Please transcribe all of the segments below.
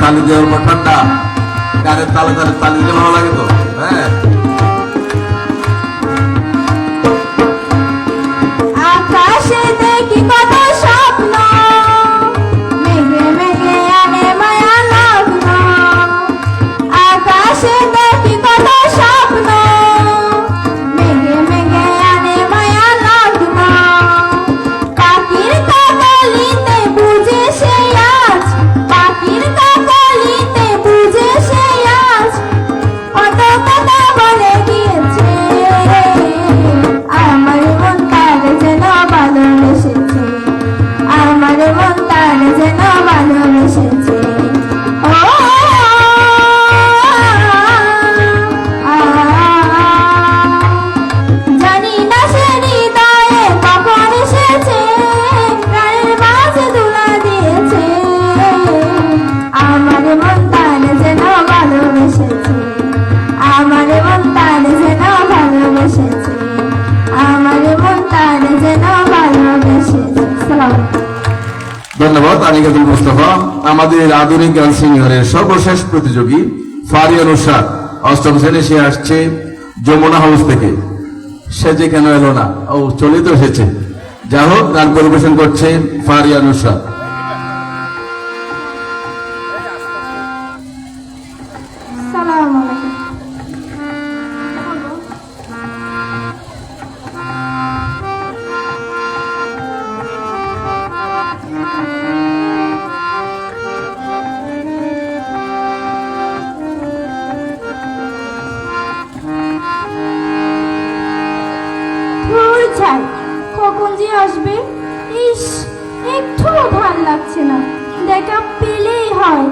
তালি দেওয়ার পর ঠান্ডা গানের তালে তালে তালি দিলে ভালো লাগে তো? হ্যাঁ? ধন্যবাদ আনিকাতুল মুস্তফা। আমাদের আধুনিক গান সিনিয়রের সর্বশেষ প্রতিযোগী ফারিয়া নুসরাত অষ্টম শ্রেণি সে আসছে যমুনা হাউস থেকে। সে যে কেন এলো না? ও চলিত এসেছে। যা হোক, গান পরিবেশন করছে ফারিয়া নুসরাত ছাই কখন যে আসবে? ইস একটু ভালো লাগছে না। দেখা পেলেই হয়।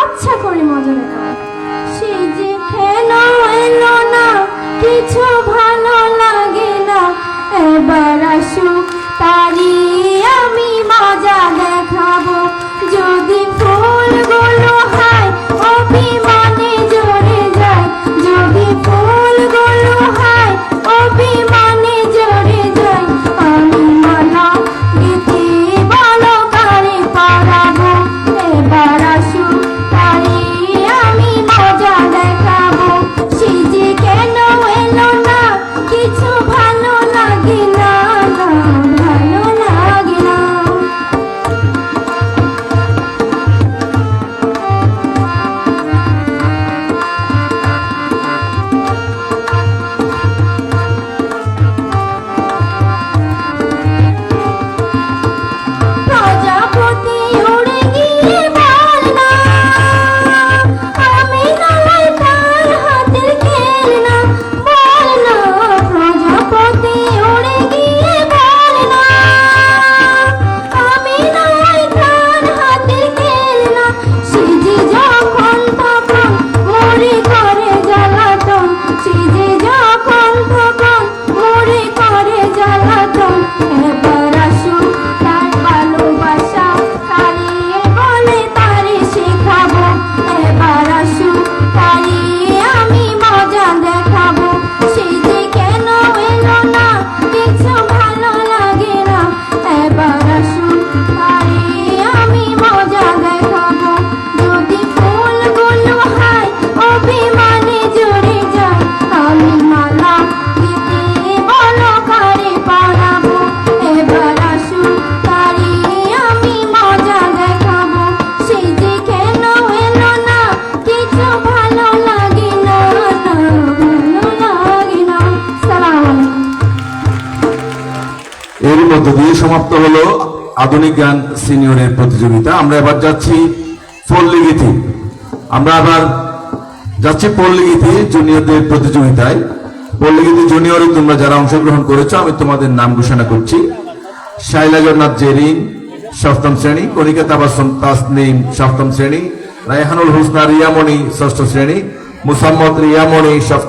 আচ্ছা করে মজা মধ্য দিয়ে সমাপ্ত হলো আধুনিক গান সিনিয়রের প্রতিযোগিতা। আমরা এবার যাচ্ছি পল্লীগীতি আমরা আবার যাচ্ছি পল্লীগীতি জুনিয়রদের প্রতিযোগিতায়। পল্লীগীতি জুনিয়রে তোমরা যারা অংশগ্রহণ করেছ, আমি তোমাদের নাম ঘোষণা করছি। শাইলা জগন্নাথ জেরিন সপ্তম শ্রেণি, কণিকা তাবাসম তাসনিম সপ্তম শ্রেণি, রায়হানুল হুসনা রিয়ামণি, ষষ্ঠ শ্রেণি, মুসাম্মদ রিয়ামণি, সপ্তম